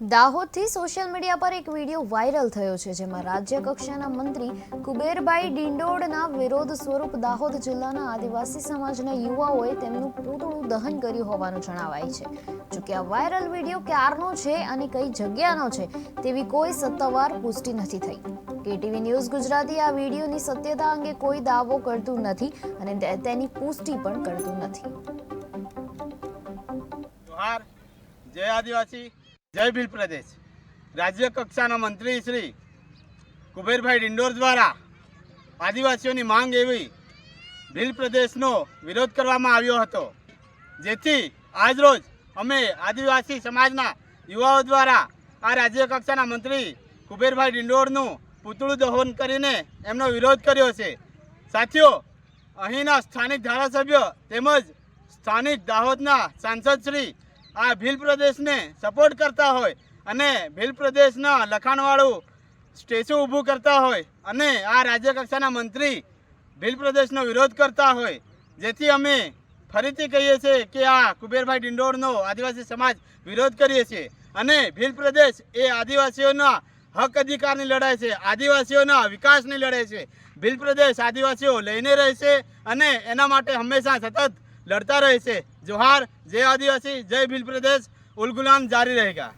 દાહોદથી social media પર એક video viral થયો છે જેમાં રાજ્ય કક્ષાના મંત્રી કુબેરભાઈ ડિંડોડના વિરોધ સ્વરૂપ દાહોદ જિલ્લાના આદિવાસી સમાજના યુવાઓએ તેમનું પૂતળું દહન કર્યું હોવાનું જણાવાય છે. જોકે આ વાયરલ વીડિયો ક્યારનો છે અને કઈ જગ્યાનો છે તેવી કોઈ સત્તાવાર પુષ્ટિ નથી થઈ. કેટીવી ન્યૂઝ ગુજરાતી આ વિડીયોની સત્યતા અંગે કોઈ દાવો કરતું નથી અને તેની પુષ્ટિ પણ કરતું નથી. જય આદિવાસી. જય ભીલ પ્રદેશ. રાજ્ય કક્ષાના મંત્રી શ્રી કુબેરભાઈ ડિંડોર દ્વારા આદિવાસીઓની માંગ એવી ભીલ પ્રદેશનો વિરોધ કરવામાં આવ્યો હતો, જેથી આજરોજ અમે આદિવાસી સમાજના યુવાઓ દ્વારા આ રાજ્ય કક્ષાના મંત્રી કુબેરભાઈ ડિંડોરનું પૂતળું દહન કરીને એમનો વિરોધ કર્યો છે. સાથીઓ, અહીંના સ્થાનિક ધારાસભ્ય તેમજ સ્થાનિક દાહોદના સાંસદ શ્રી આ ભીલ પ્રદેશને સપોર્ટ કરતા હોય અને ભીલ પ્રદેશના લખાણવાળું સ્ટેચ્યુ ઊભું કરતા હોય અને આ રાજ્યકક્ષાના મંત્રી ભીલ પ્રદેશનો વિરોધ કરતા હોય, જેથી અમે ફરીથી કહીએ છીએ કે આ કુબેરભાઈ ડિંડોરનો આદિવાસી સમાજ વિરોધ કરીએ છીએ. અને ભીલ પ્રદેશ એ આદિવાસીઓના હક અધિકારની લડાઈ છે, આદિવાસીઓના વિકાસની લડાઈ છે. ભીલ પ્રદેશ આદિવાસીઓ લઈને રહેશે અને એના માટે હંમેશા સતત લડતા રહેશે જોહાર જય આદિવાસી જય ભીલ પ્રદેશ ઉલ ગુલામ જારી રહેગા